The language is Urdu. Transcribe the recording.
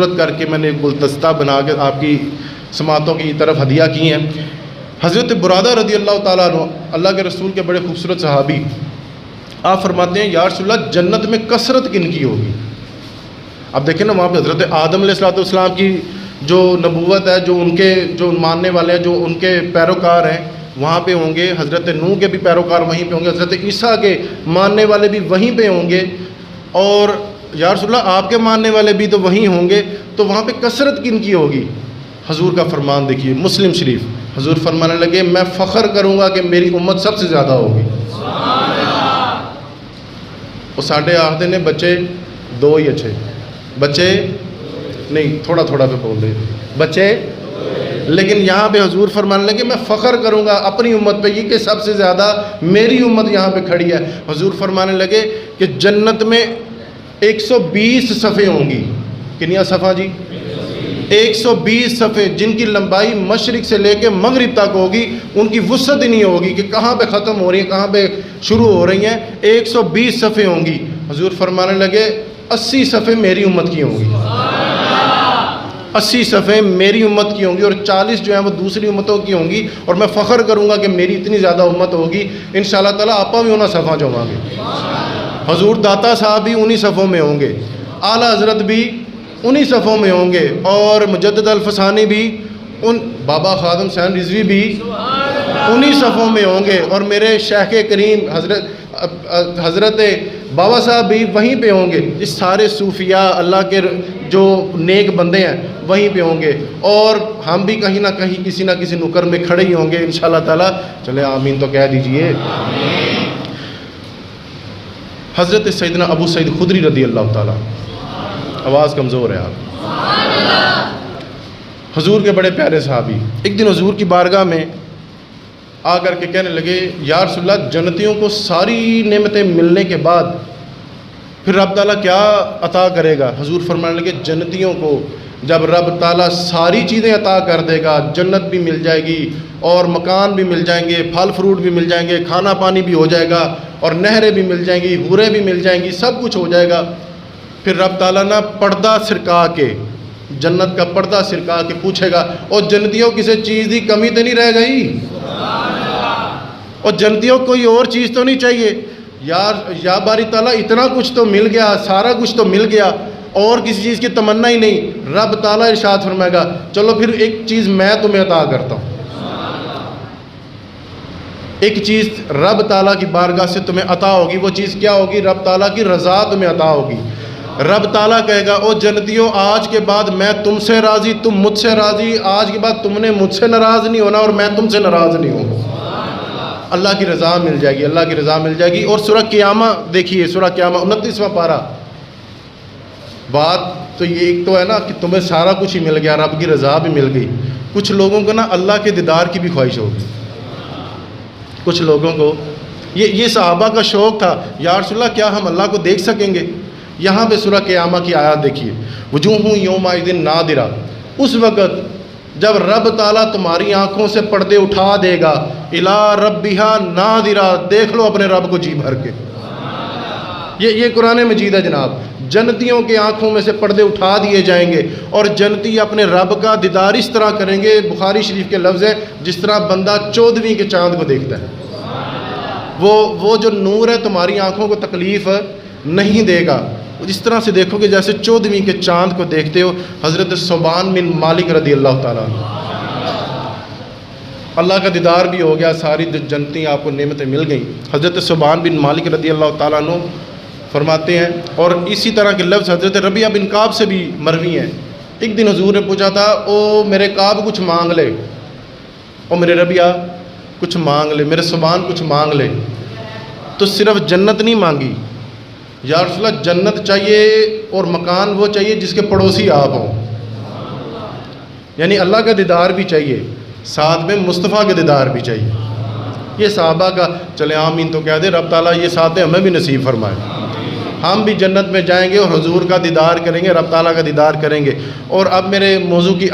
خوبصورت کر کے میں نے گلدستہ بنا کے آپ کی سماعتوں کی طرف ہدیہ کی ہیں۔ حضرت برادہ رضی اللہ تعالیٰ عنہ، اللہ کے رسول کے بڑے خوبصورت صحابی، آپ فرماتے ہیں یا رسول اللہ جنت میں کثرت کن کی ہوگی؟ اب دیکھیں نا، وہاں پہ حضرت آدم علیہ السلاۃ والسلام کی جو نبوت ہے، جو ان کے، جو ماننے والے ہیں، جو ان کے پیروکار ہیں، وہاں پہ ہوں گے۔ حضرت نوح کے بھی پیروکار وہیں پہ ہوں گے۔ حضرت عیسیٰ کے ماننے والے بھی وہیں پہ ہوں گے۔ اور یا رسول اللہ، آپ کے ماننے والے بھی تو وہیں ہوں گے، تو وہاں پہ کثرت کن کی ہوگی؟ حضور کا فرمان دیکھیے، مسلم شریف۔ حضور فرمانے لگے، میں فخر کروں گا کہ میری امت سب سے زیادہ ہوگی۔ وہ ساڈے آخر نے بچے دو ہی اچھے۔ بچے نہیں، تھوڑا تھوڑا پہ بول رہے۔ بچے لیکن یہاں پہ حضور فرمانے لگے، میں فخر کروں گا اپنی امت پہ یہ کہ سب سے زیادہ میری امت یہاں پہ کھڑی ہے۔ حضور فرمانے لگے کہ جنت میں ایک سو بیس صفحے ہوں گی۔ کنیا صفحہ جی؟ ایک سو بیس صفحے جن کی لمبائی مشرق سے لے کے مغرب تک ہوگی، ان کی وسعت ہی نہیں ہوگی کہ کہاں پہ ختم ہو رہی ہیں، کہاں پہ شروع ہو رہی ہیں۔ ایک سو بیس صفحے ہوں گی۔ حضور فرمانے لگے، اسی صفحے میری امت کی ہوں گی۔ اسی صفحے میری امت کی ہوں گی اور چالیس جو ہیں وہ دوسری امتوں کی ہوں گی۔ اور میں فخر کروں گا کہ میری اتنی زیادہ امت ہوگی۔ ان شاء اللہ تعالیٰ، آپا بھی انہیں صفحہ جو گے۔ حضور داتا صاحب بھی انہی صفوں میں ہوں گے۔ اعلیٰ حضرت بھی انہی صفوں میں ہوں گے اور مجدد الفسانی بھی ان بابا خادم سین رضوی بھی انہی صفوں میں ہوں گے اور میرے شیخ کریم حضرت حضرت بابا صاحب بھی وہیں پہ ہوں گے۔ اس سارے صوفیاء اللہ کے جو نیک بندے ہیں، وہیں پہ ہوں گے۔ اور ہم بھی کہیں نہ کہیں کسی نہ کسی نکر میں کھڑے ہی ہوں گے ان شاء اللہ تعالیٰ۔ چلے آمین تو کہہ دیجیے۔ حضرت سیدنا ابو سعید خدری رضی اللہ تعالیٰ آواز کمزور ہے آپ۔ حضور کے بڑے پیارے صحابی، ایک دن حضور کی بارگاہ میں آ کر کے کہنے لگے، یا رسول اللہ، جنتیوں کو ساری نعمتیں ملنے کے بعد پھر رب تعالیٰ کیا عطا کرے گا؟ حضور فرمانے لگے، جنتیوں کو جب رب تعالیٰ ساری چیزیں عطا کر دے گا، جنت بھی مل جائے گی اور مکان بھی مل جائیں گے، پھل فروٹ بھی مل جائیں گے، کھانا پانی بھی ہو جائے گا اور نہریں بھی مل جائیں گی حوریں بھی مل جائیں گی، سب کچھ ہو جائے گا۔ پھر رب تعالیٰ نا پردہ سرکا کے، جنت کا پردہ سرکا کے پوچھے گا اور جنتیوں کسی چیز کی کمی تو نہیں رہ گئی؟ اور جنتیوں، کوئی اور چیز تو نہیں چاہیے۔ یار، یا باری تعالیٰ، اتنا کچھ تو مل گیا، سارا کچھ تو مل گیا، اور کسی چیز کی تمنا ہی نہیں۔ رب تعالیٰ ارشاد فرمائے گا، چلو پھر ایک چیز میں تمہیں عطا کرتا ہوں۔ ایک چیز رب تعالیٰ کی بارگاہ سے تمہیں عطا ہوگی، وہ چیز کیا ہوگی؟ رب تعالیٰ کی رضا تمہیں عطا ہوگی۔ رب تعالیٰ کہے گا، او جنتیوں، آج کے بعد میں تم سے راضی، تم مجھ سے راضی، آج کے بعد تم نے مجھ سے ناراض نہیں ہونا اور میں تم سے ناراض نہیں ہوں۔ اللہ کی رضا مل جائے گی، اللہ کی رضا مل جائے گی۔ اور سورہ قیامہ، دیکھیے سورہ قیامہ، انتیسواں پارہ۔ بات تو یہ ایک تو ہے نا کہ تمہیں سارا کچھ ہی مل گیا، رب کی رضا بھی مل گئی۔ کچھ لوگوں کو نا اللہ کے دیدار کی بھی خواہش ہوگی۔ کچھ لوگوں کو۔ یہ یہ صحابہ کا شوق تھا۔ یا رسول اللہ، کیا ہم اللہ کو دیکھ سکیں گے؟ یہاں پہ سورہ قیامہ کی آیات دیکھیے۔ وجوہ یوم دن نادرا اس وقت جب رب تعالیٰ تمہاری آنکھوں سے پردے اٹھا دے گا، الا ربیہ نادرا دیکھ لو اپنے رب کو جی بھر کے۔ یہ یہ قرآن مجید ہے جناب۔ جنتیوں کے آنکھوں میں سے پردے اٹھا دیے جائیں گے اور جنتی اپنے رب کا دیدار اس طرح کریں گے، بخاری شریف کے لفظ ہیں، جس طرح بندہ چودھویں کے چاند کو دیکھتا ہے۔ وہ وہ جو نور ہے تمہاری آنکھوں کو تکلیف نہیں دے گا۔ جس طرح سے دیکھو گے جیسے چودھویں کے چاند کو دیکھتے ہو، حضرت صوبان بن مالک رضی اللہ تعالیٰ اللہ کا دیدار بھی ہو گیا، ساری جنتی آپ کو نعمتیں مل گئیں۔ حضرت صوبان بن مالک رضی اللہ تعالیٰ عنہ فرماتے ہیں اور اسی طرح کے لفظ حضرت ربیہ بن کعب سے بھی مروی ہیں۔ ایک دن حضور نے پوچھا تھا، او میرے کعب کچھ مانگ لے۔ او میرے ربیہ کچھ مانگ لے۔ میرے صبان کچھ مانگ لے۔ تو صرف جنت نہیں مانگی۔ یا رسول اللہ، جنت چاہیے اور مکان وہ چاہیے جس کے پڑوسی آپ ہوں۔ یعنی اللہ کا دیدار بھی چاہیے، ساتھ میں مصطفیٰ کے دیدار بھی چاہیے۔ یہ صحابہ کا چلے آمین تو کہہ دے رب تعالیٰ یہ ساتھ ہمیں بھی نصیب فرمائے۔ ہم بھی جنت میں جائیں گے اور حضور کا دیدار کریں گے، رب تعالیٰ کا دیدار کریں گے۔ اور اب میرے موضوع کی